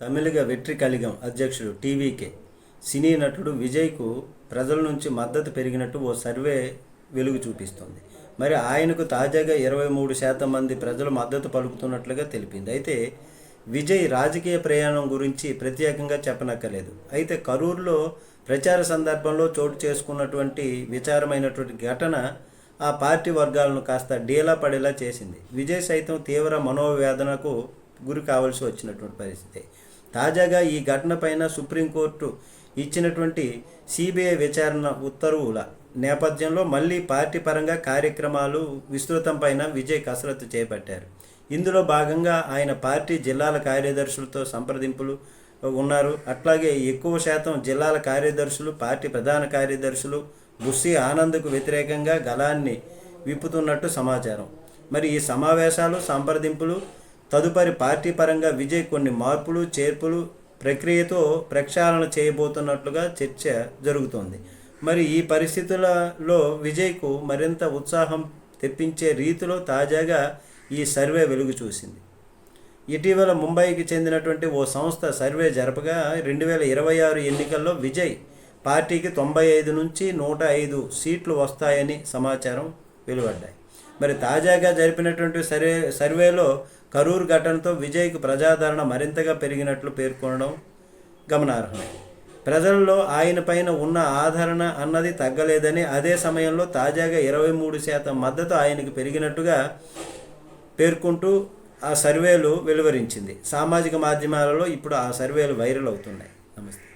తమిళగ వెట్రి కలిగం అధ్యక్షుడు టీవీకే. సినీ నటుడు విజయ్కు ప్రజల నుంచి మద్దతు పెరిగినట్టు ఓ సర్వే వెలుగు చూపిస్తోంది. మరి ఆయనకు తాజాగా ఇరవై మూడు శాతం మంది ప్రజలు మద్దతు పలుకుతున్నట్లుగా తెలిపింది. అయితే విజయ్ రాజకీయ ప్రయాణం గురించి ప్రత్యేకంగా చెప్పనక్కర్లేదు. అయితే కరూరులో ప్రచార సందర్భంలో చోటు చేసుకున్నటువంటి విచారమైనటువంటి ఘటన ఆ పార్టీ వర్గాలను కాస్త డీలా పడేలా చేసింది. విజయ్ సైతం తీవ్ర మనోవేదనకు గురి కావాల్సి వచ్చినటువంటి పరిస్థితి. తాజాగా ఈ ఘటనపైన సుప్రీంకోర్టు ఇచ్చినటువంటి సిబిఐ విచారణ ఉత్తర్వుల నేపథ్యంలో మళ్ళీ పార్టీ పరంగా కార్యక్రమాలు విస్తృతం పైన విజయ్ కసరత్తు చేపట్టారు. ఇందులో భాగంగా ఆయన పార్టీ జిల్లాల కార్యదర్శులతో సంప్రదింపులు ఉన్నారు. అట్లాగే ఎక్కువ శాతం జిల్లాల కార్యదర్శులు పార్టీ ప్రధాన కార్యదర్శులు బుస్సి ఆనంద్కు వ్యతిరేకంగా గలాన్ని విప్పుతున్నట్టు సమాచారం. మరి ఈ సమావేశాలు సంప్రదింపులు తదుపరి పార్టీ పరంగా విజయ్ కొన్ని మార్పులు చేర్పులు ప్రక్రియతో ప్రక్షాళన చేయబోతున్నట్లుగా చర్చ జరుగుతోంది. మరి ఈ పరిస్థితులలో విజయ్కు మరింత ఉత్సాహం తెప్పించే రీతిలో తాజాగా ఈ సర్వే వెలుగు చూసింది. ఇటీవల ముంబైకి చెందినటువంటి ఓ సంస్థ సర్వే జరపగా రెండు వేల ఇరవై ఆరు ఎన్నికల్లో విజయ్ పార్టీకి తొంభై ఐదు నుంచి నూట ఐదు సీట్లు వస్తాయని సమాచారం వెలువడ్డాయి. మరి తాజాగా జరిపినటువంటి సర్వే సర్వేలో కరూరు ఘటనతో విజయ్కు ప్రజాదరణ మరింతగా పెరిగినట్లు పేర్కొనడం గమనార్హం ప్రజల్లో ఆయన పైన ఉన్న ఆదరణ అన్నది తగ్గలేదని అదే సమయంలో తాజాగా ఇరవై మూడు శాతం మద్దతు ఆయనకు పెరిగినట్టుగా పేర్కొంటూ ఆ సర్వేలు వెలువరించింది. సామాజిక మాధ్యమాలలో ఇప్పుడు ఆ సర్వేలు వైరల్ అవుతున్నాయి. నమస్తే.